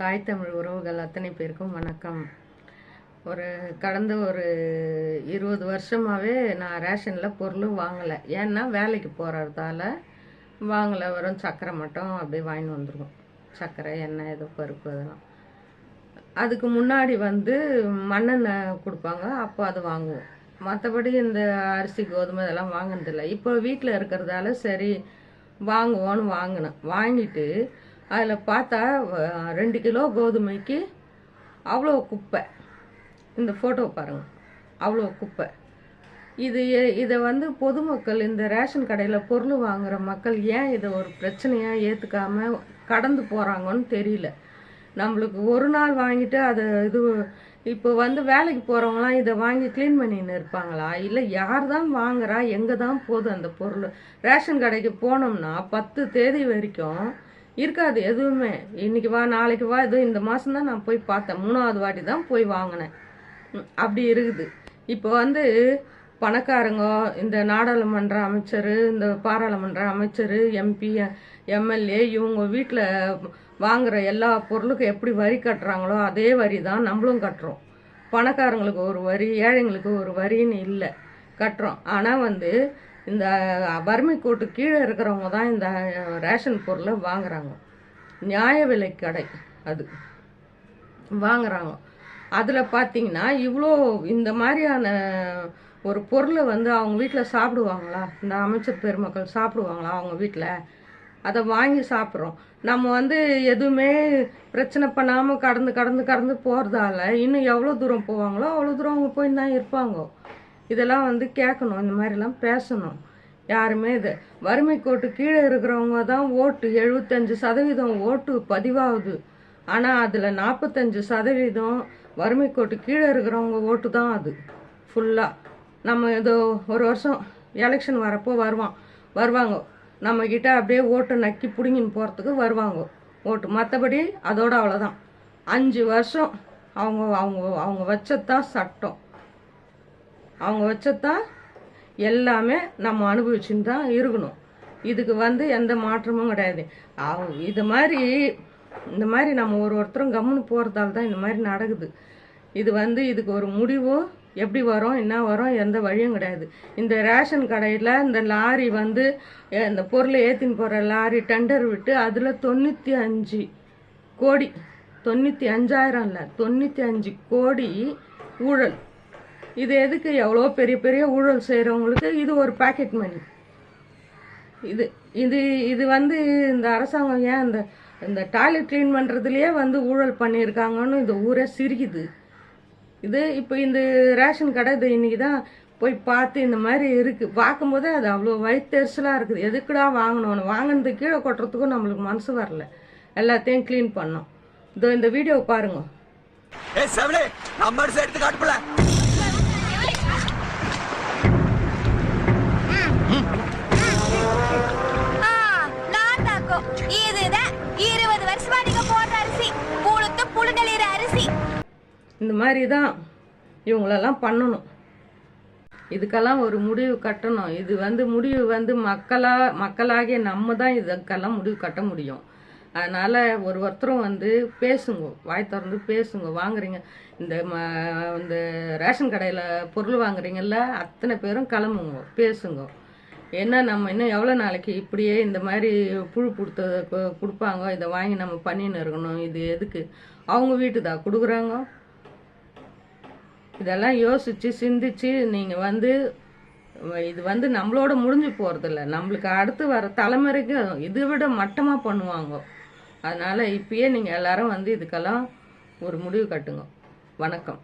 தாய் தமிழ் உறவுகள் அத்தனை பேருக்கும் வணக்கம். ஒரு கடந்த ஒரு இருபது வருஷமாகவே நான் ரேஷனில் பொருளும் வாங்கலை. ஏன்னா வேலைக்கு போகிறதால வாங்கலை. வரும் சக்கரை மட்டும் அப்படியே வாங்கிட்டு வந்துருவோம். சக்கரை எண்ணெய் ஏதோ பருப்பு அதெல்லாம். அதுக்கு முன்னாடி வந்து மண்ணெண்ணெய் கொடுப்பாங்க. அப்போ அது வாங்குவோம். மற்றபடி இந்த அரிசி கோதுமை இதெல்லாம் வாங்கினதில்லை. இப்போ வீட்டில் இருக்கிறதால சரி வாங்குவோன்னு வாங்கினேன். வாங்கிட்டு அதில் பார்த்தா ரெண்டு கிலோ கோதுமைக்கு அவ்வளோ குப்பை. இந்த ஃபோட்டோ பாருங்கள் அவ்வளோ குப்பை. இது எ- இதை வந்து பொதுமக்கள் இந்த ரேஷன் கடையில் பொருள் வாங்குகிற மக்கள் ஏன் இதை ஒரு பிரச்சனையாக ஏற்றுக்காம கடந்து போகிறாங்கன்னு தெரியல. நம்மளுக்கு ஒரு நாள் வாங்கிட்டு அதை இது இப்போ வந்து வேலைக்கு போகிறவங்களாம் இதை வாங்கி க்ளீன் பண்ணின்னு இருப்பாங்களா? இல்லை யார் தான் வாங்குறா? எங்கே தான் போகுது அந்த பொருள்? ரேஷன் கடைக்கு போனோம்னா பத்து தேதி வரைக்கும் இருக்காது எதுவுமே. இன்னைக்கு வா நாளைக்கு வா இது இந்த மாதம் தான் நான் போய் பார்த்தேன். மூணாவது வாட்டி தான் போய் வாங்கினேன். அப்படி இருக்குது. இப்போ வந்து பணக்காரங்க இந்த நாடாளுமன்ற அமைச்சர் இந்த பாராளுமன்ற அமைச்சர் எம்பி எம்எல்ஏ இவங்க வீட்டில் வாங்குற எல்லா பொருளுக்கும் எப்படி வரி கட்டுறாங்களோ அதே வரி தான் நம்மளும் கட்டுறோம். பணக்காரங்களுக்கு ஒரு வரி ஏழைங்களுக்கு ஒரு வரின்னு இல்லை. கட்டுறோம். ஆனால் வந்து இந்த வறுமை கோட்டு கீழே இருக்கிறவங்க தான் இந்த ரேஷன் பொருளை வாங்குறாங்க. நியாய விலை கடை அது. வாங்குறாங்க. அதில் பார்த்தீங்கன்னா இவ்வளோ இந்த மாதிரியான ஒரு பொருளை வந்து அவங்க வீட்டில் சாப்பிடுவாங்களா? இந்த அமைச்சர் பெருமக்கள் சாப்பிடுவாங்களா அவங்க வீட்டில் அதை வாங்கி சாப்பிட்றோம். நம்ம வந்து எதுவுமே பிரச்சனை பண்ணாமல் கடந்து கடந்து கடந்து போகிறதால இன்னும் எவ்வளோ தூரம் போவாங்களோ அவ்வளோ தூரம் அவங்க போய் தான் இருப்பாங்க. இதெல்லாம் வந்து கேட்கணும் இந்த மாதிரிலாம் பேசணும். யாருமே இது வறுமை கோட்டு கீழே இருக்கிறவங்க தான் ஓட்டு எழுபத்தஞ்சு சதவீதம் ஓட்டு பதிவாகுது. ஆனால் அதில் நாற்பத்தஞ்சு சதவீதம் வறுமை கோட்டு கீழே இருக்கிறவங்க ஓட்டு தான் அது ஃபுல்லாக நம்ம ஏதோ ஒரு வருஷம் எலெக்ஷன் வரப்போ வருவான் வருவாங்க. நம்மக்கிட்ட அப்படியே ஓட்டை நக்கி பிடுங்கின்னு போகிறதுக்கு வருவாங்க ஓட்டு. மற்றபடி அதோட அவ்வளோதான் அஞ்சு வருஷம் அவங்க அவங்க அவங்க வச்சதான் சட்டம். அவங்க வச்சதான் எல்லாமே நம்ம அனுபவிச்சுன்னு தான் இருக்கணும். இதுக்கு வந்து எந்த மாற்றமும் கிடையாது. அவங்க இது மாதிரி இந்த மாதிரி நம்ம ஒரு ஒருத்தரும் கம்முன்னு போகிறதால தான் இந்த மாதிரி நடக்குது. இது வந்து இதுக்கு ஒரு முடிவு எப்படி வரும் என்ன வரும் எந்த வழியும் கிடையாது. இந்த ரேஷன் கடையில் இந்த லாரி வந்து இந்த பொருளை ஏற்றின்னு போகிற லாரி டெண்டர் விட்டு அதில் தொண்ணூற்றி அஞ்சு கோடி தொண்ணூற்றி அஞ்சாயிரம் இல்லை தொண்ணூற்றி அஞ்சு கோடி ஊழல். இது எதுக்கு எவ்வளோ பெரிய பெரிய ஊழல் செய்கிறவங்களுக்கு இது ஒரு பாக்கெட் மணி இது இது இது வந்து இந்த அரசாங்கம் ஏன் இந்த இந்த டாய்லெட் க்ளீன் பண்ணுறதுலையே வந்து ஊழல் பண்ணியிருக்காங்கன்னு இந்த ஊரே சிரிக்குது. இது இப்போ இந்த ரேஷன் கடை இது இன்றைக்கி தான் போய் பார்த்து இந்த மாதிரி இருக்குது பார்க்கும்போதே அது அவ்வளோ வயிற்றுலாக இருக்குது. எதுக்குடா வாங்கணும்னு? வாங்கினது கீழே கொட்டுறதுக்கும் நம்மளுக்கு மனசு வரல. எல்லாத்தையும் க்ளீன் பண்ணோம். இதோ இந்த வீடியோ பாருங்க. ஏ செவலே நம்ம எடுத்து காட்டுப்பல. இந்த மாதிரி தான் இவங்களெல்லாம் பண்ணணும். இதுக்கெல்லாம் ஒரு முடிவு கட்டணும். இது வந்து முடிவு வந்து மக்களா மக்களாகிய நம்ம தான் இதுக்கெல்லாம் முடிவு கட்ட முடியும். அதனால் ஒரு ஒருத்தரும் வந்து பேசுங்க வாய் திறந்து பேசுங்க வாங்குறீங்க. இந்த ம இந்த ரேஷன் கடையில் பொருள் வாங்குறீங்கல்ல அத்தனை பேரும் கிளம்புங்க பேசுங்க. என்ன நம்ம இன்னும் எவ்வளோ நாளைக்கு இப்படியே இந்த மாதிரி புழு கொடுத்தத கொடுப்பாங்க இதை வாங்கி நம்ம பண்ணின்னு இருக்கணும் இது எதுக்கு? அவங்க வீட்டு தான் கொடுக்குறாங்க. இதெல்லாம் யோசிச்சு சிந்திச்சு நீங்கள் வந்து இது வந்து நம்மளோட முடிஞ்சு போகிறதில்ல நம்மளுக்கு அடுத்து வர தலைமுறைக்கு இதை விட மட்டமாக பண்ணுவாங்க. அதனால் இப்பயே நீங்கள் எல்லாரும் வந்து இதுக்கெல்லாம் ஒரு முடிவு கட்டுங்க. வணக்கம்.